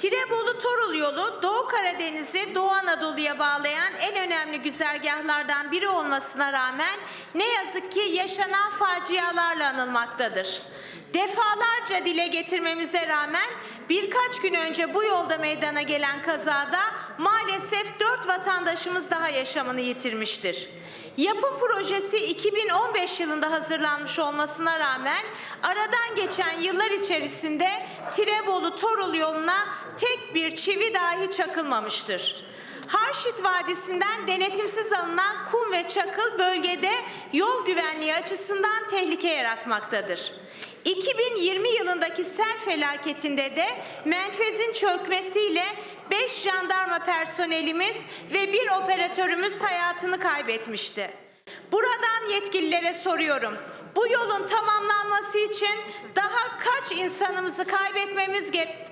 Tirebolu Torul yolu Doğu Karadeniz'i Doğu Anadolu'ya bağlayan en önemli güzergahlardan biri olmasına rağmen ne yazık ki yaşanan facialarla anılmaktadır. Defalarca dile getirmemize rağmen birkaç gün önce bu yolda meydana gelen kazada maalesef 4 vatandaşımız daha yaşamını yitirmiştir. Yapım projesi 2015 yılında hazırlanmış olmasına rağmen aradan geçen yıllar içerisinde Tirebolu Torul yoluna tek bir çivi dahi çakılmamıştır. Harşit Vadisi'nden denetimsiz alınan kum ve çakıl bölgede yol güvenliği açısından tehlike yaratmaktadır. 2020 yılındaki sel felaketinde de menfezin çökmesiyle 5 jandarma personelimiz ve bir operatörümüz hayatını kaybetmişti. Buradan yetkililere soruyorum. Bu yolun tamamlanması için daha kaç insanımızı kaybetmemiz gerekiyor?